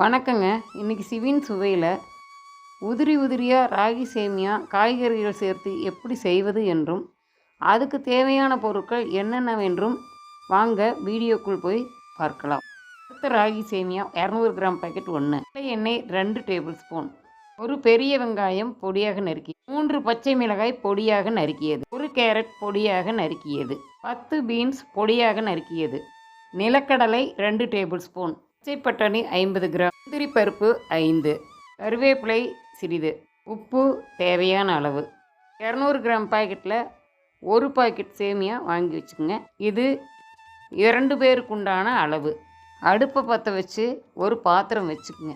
வணக்கங்க. இன்றைக்கி சிவின் சுவையில் உதிரி உதிரியாக ராகி சேமியா காய்கறிகள் சேர்த்து எப்படி செய்வது என்றும் அதுக்கு தேவையான பொருட்கள் என்னென்னவென்றும் வாங்க வீடியோக்குள் போய் பார்க்கலாம். அடுத்த ராகி சேமியா இரநூறு கிராம் பாக்கெட் ஒன்று எண்ணெய் ரெண்டு டேபிள் ஸ்பூன் ஒரு பெரிய வெங்காயம் பொடியாக நறுக்கி மூன்று பச்சை மிளகாய் பொடியாக நறுக்கியது ஒரு கேரட் பொடியாக நறுக்கியது பத்து பீன்ஸ் பொடியாக நறுக்கியது நிலக்கடலை ரெண்டு டேபிள் ஸ்பூன் பச்சை பட்டாணி ஐம்பது கிராம் முந்திரி பருப்பு ஐந்து கருவேப்பிலை சிறிது உப்பு தேவையான அளவு. இரநூறு கிராம் பாக்கெட்டில் ஒரு பாக்கெட் சேமியா வாங்கி வச்சுக்கோங்க. இது இரண்டு பேருக்கு உண்டான அளவு. அடுப்பை பற்ற வச்சு ஒரு பாத்திரம் வச்சுக்கோங்க.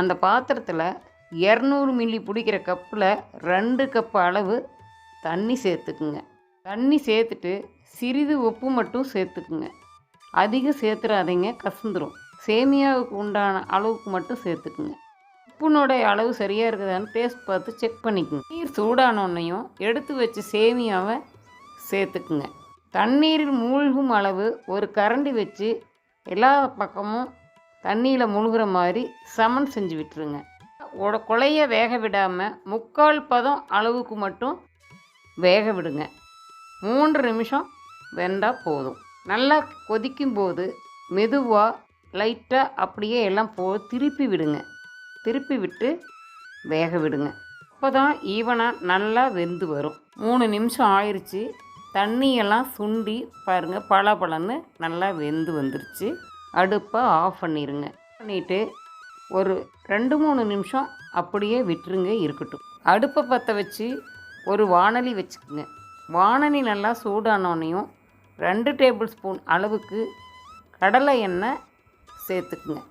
அந்த பாத்திரத்தில் இரநூறு மில்லி பிடிக்கிற கப்பில் ரெண்டு கப் அளவு தண்ணி சேர்த்துக்குங்க. தண்ணி சேர்த்துட்டு சிறிது உப்பு மட்டும் சேர்த்துக்குங்க. அதிகம் சேர்த்துறாதீங்க கசந்துரும். சேமியாவுக்கு உண்டான அளவுக்கு மட்டும் சேர்த்துக்குங்க. உப்புனுடைய அளவு சரியாக இருக்குதான்னு டேஸ்ட் பார்த்து செக் பண்ணிக்கோங்க. நீர் சூடானோன்னையும் எடுத்து வச்ச சேமியாவை சேர்த்துக்குங்க. தண்ணீரில் மூழ்கும் அளவு ஒரு கரண்டி வச்சு எல்லா பக்கமும் தண்ணியில் முழுகிற மாதிரி சமன் செஞ்சு விட்டுருங்க. உட குழைய வேக விடாமல் முக்கால் பதம் அளவுக்கு மட்டும் வேக விடுங்க. மூன்று நிமிஷம் வெந்தால் போதும். நல்லா கொதிக்கும் போது மெதுவாக லைட்டாக அப்படியே எல்லாம் போ திருப்பி விடுங்க. திருப்பி விட்டு வேக விடுங்க. அப்போ தான் ஈவனாக நல்லா வெந்து வரும். மூணு நிமிஷம் ஆயிடுச்சு தண்ணியெல்லாம் சுண்டி பாருங்கள் பளபளன்னு நல்லா வெந்து வந்துருச்சு. அடுப்பை ஆஃப் பண்ணிடுங்க பண்ணிவிட்டு ஒரு ரெண்டு மூணு நிமிஷம் அப்படியே விட்டுருங்க இருக்கட்டும். அடுப்பை பற்ற வச்சு ஒரு வாணலி வச்சுக்கோங்க. வாணலி நல்லா சூடானோனையும் ரெண்டு டேபிள் ஸ்பூன் அளவுக்கு கடலை எண்ணெய் சேர்த்துக்குங்க.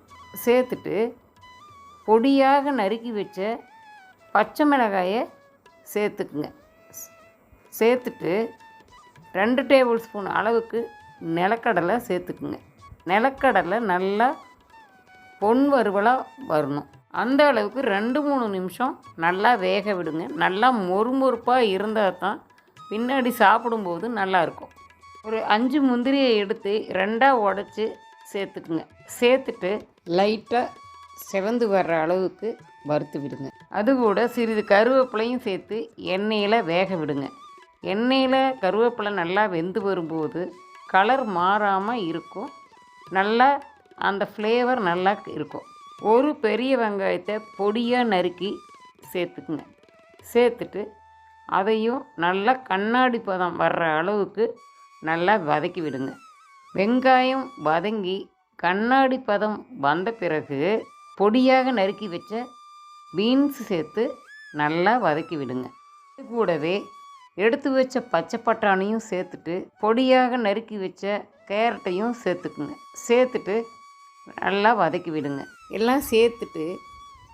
சேர்த்துட்டு பொடியாக நறுக்கி வச்ச பச்சை மிளகாயை சேர்த்துக்குங்க. சேர்த்துட்டு ரெண்டு டேபிள் ஸ்பூன் அளவுக்கு நிலக்கடலை சேர்த்துக்குங்க. நிலக்கடலை நல்லா பொன் வறுவலாக வரணும். அந்த அளவுக்கு ரெண்டு மூணு நிமிஷம் நல்லா வேக விடுங்க. நல்லா மொறுமொறுப்பாக இருந்தால் தான் பின்னாடி சாப்பிடும்போது நல்லாயிருக்கும் ஒரு அஞ்சு முந்திரியை எடுத்து ரெண்டாக உடச்சி சேர்த்துக்குங்க. சேர்த்துட்டு லைட்டாக செவந்து வர்ற அளவுக்கு வறுத்து விடுங்க. அது கூட சிறிது கருவேப்பிலையும் சேர்த்து எண்ணெயில் வேக விடுங்க. எண்ணெயில் கருவேப்பிலை நல்லா வெந்து வரும்போது கலர் மாறாமல் இருக்கும். நல்லா அந்த ஃப்ளேவர் நல்லா இருக்கும். ஒரு பெரிய வெங்காயத்தை பொடியாக நறுக்கி சேர்த்துக்குங்க. சேர்த்துட்டு அதையும் நல்லா கண்ணாடி பதம் வர்ற அளவுக்கு நல்லா வதக்கி விடுங்க. வெங்காயம் வதங்கி கண்ணாடி பதம் வந்த பிறகு பொடியாக நறுக்கி வச்ச பீன்ஸ் சேர்த்து நல்லா வதக்கி விடுங்க. இது கூடவே எடுத்து வச்ச பச்சை பட்டாணியும் சேர்த்துட்டு பொடியாக நறுக்கி வச்ச கேரட்டையும் சேர்த்துக்குங்க. சேர்த்துட்டு நல்லா வதக்கி விடுங்க. எல்லாம் சேர்த்துட்டு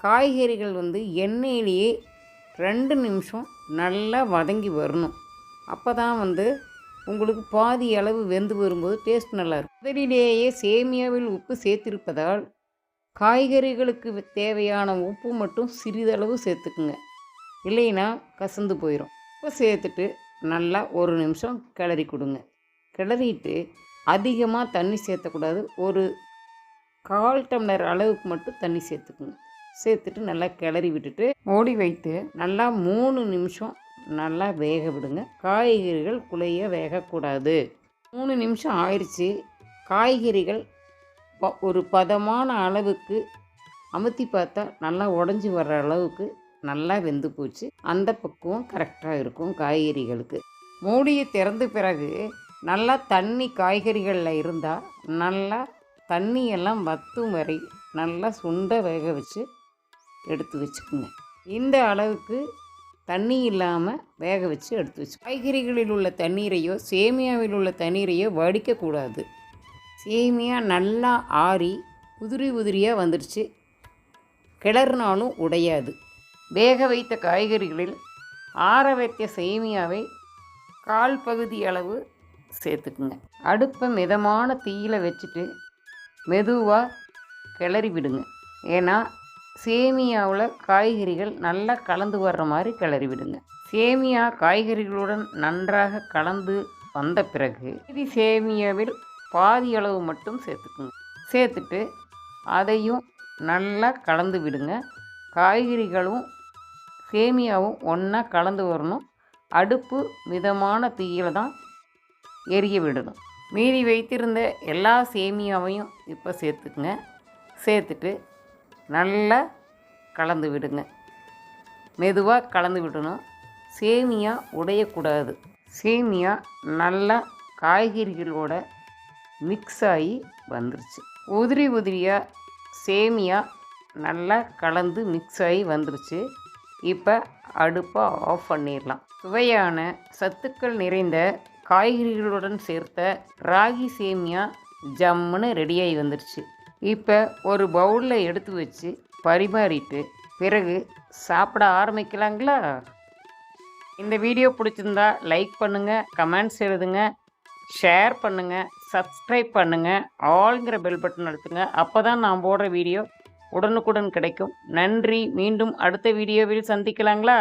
காய்கறிகள் வந்து எண்ணெயிலேயே ரெண்டு நிமிஷம் நல்லா வதங்கி வரணும். அப்போ தான் வந்து உங்களுக்கு பாதி அளவு வெந்து வரும்போது டேஸ்ட் நல்லாயிருக்கும். முதலிலேயே சேமியாவில் உப்பு சேர்த்திருப்பதால் காய்கறிகளுக்கு தேவையான உப்பு மட்டும் சிறிதளவு சேர்த்துக்குங்க. இல்லைன்னா கசந்து போயிடும் உப்பு சேர்த்துட்டு நல்லா ஒரு நிமிஷம் கிளறி கொடுங்க. கிளறிட்டு அதிகமாக தண்ணி சேர்த்தக்கூடாது. ஒரு கால் டம்ளர் அளவுக்கு மட்டும் தண்ணி சேர்த்துக்குங்க. சேர்த்துட்டு நல்லா கிளறி விட்டுட்டு மூடி வைத்து நல்லா மூணு நிமிஷம் நல்லா வேக விடுங்க. காய்கறிகள் குழைய வேகக்கூடாது. மூணு நிமிஷம் ஆயிடுச்சு. காய்கறிகள் ப- ஒரு பதமான அளவுக்கு அமுத்தி பார்த்தா நல்லா உடஞ்சி வர்ற அளவுக்கு நல்லா வெந்து போச்சு. அந்த பக்குவம் கரெக்டாக இருக்கும் காய்கறிகளுக்கு. மூடியை திறந்த பிறகு நல்லா தண்ணி காய்கறிகளில் இருந்தால் நல்லா தண்ணியெல்லாம் வத்தும் வரை நல்லா சுண்ட வேக வச்சு எடுத்து வச்சுக்கோங்க. இந்த அளவுக்கு தண்ணி இல்லாமல் வேக வச்சு எடுத்து வச்சு காய்கறிகளில் உள்ள தண்ணீரையோ சேமியாவில் உள்ள தண்ணீரையோ வடிக்கக்கூடாது சேமியா நல்லா ஆறி உதிரி உதிரியாக வந்துடுச்சு. கிளறினாலும் உடையாது. வேக வைத்த காய்கறிகளில் ஆற வைத்த சேமியாவை கால் பகுதி அளவு சேர்த்துக்குங்க. அடுப்பை மிதமான தீயில வச்சுட்டு மெதுவாக கிளறி விடுங்க ஏன்னா சேமியாவில் காய்கறிகள் நல்லா கலந்து வர்ற மாதிரி கிளறி விடுங்க சேமியா காய்கறிகளுடன் நன்றாக கலந்து வந்த பிறகு இது சேமியாவில் பாதி அளவு மட்டும் சேர்த்துக்குங்க. சேர்த்துட்டு அதையும் நல்லா கலந்து விடுங்க. காய்கறிகளும் சேமியாவும் ஒன்றா கலந்து வரணும். அடுப்பு மிதமான தீயில் தான் எரிய விடணும். மீதி வைத்திருந்த எல்லா சேமியாவையும் இப்போ சேர்த்துக்குங்க. சேர்த்துட்டு நல்லா கலந்து விடுங்க. மெதுவாக கலந்து விடணும். சேமியா உடையக்கூடாது. சேமியா நல்லா காய்கறிகளோட மிக்ஸ் ஆகி வந்துருச்சு. உதிரி உதிரியாக சேமியா நல்லா கலந்து மிக்ஸ் ஆகி வந்துருச்சு. இப்போ அடுப்பை ஆஃப் பண்ணிடலாம். சுவையான சத்துக்கள் நிறைந்த காய்கறிகளுடன் சேர்த்த ராகி சேமியா ஜம்முன்னு ரெடியாகி வந்துருச்சு. இப்போ ஒரு பவுலில் எடுத்து வச்சு பரிமாறிட்டு பிறகு சாப்பிட ஆரம்பிக்கலாங்களா? இந்த வீடியோ பிடிச்சிருந்தா லைக் பண்ணுங்கள் கமெண்ட்ஸ் எழுதுங்க ஷேர் பண்ணுங்கள் சப்ஸ்கிரைப் பண்ணுங்கள் ஆளுங்கிற பெல் பட்டன் அழுத்துங்க. அப்போ தான் நான் போடுற வீடியோ உடனுக்குடன் கிடைக்கும். நன்றி மீண்டும் அடுத்த வீடியோவில் சந்திக்கலாங்களா?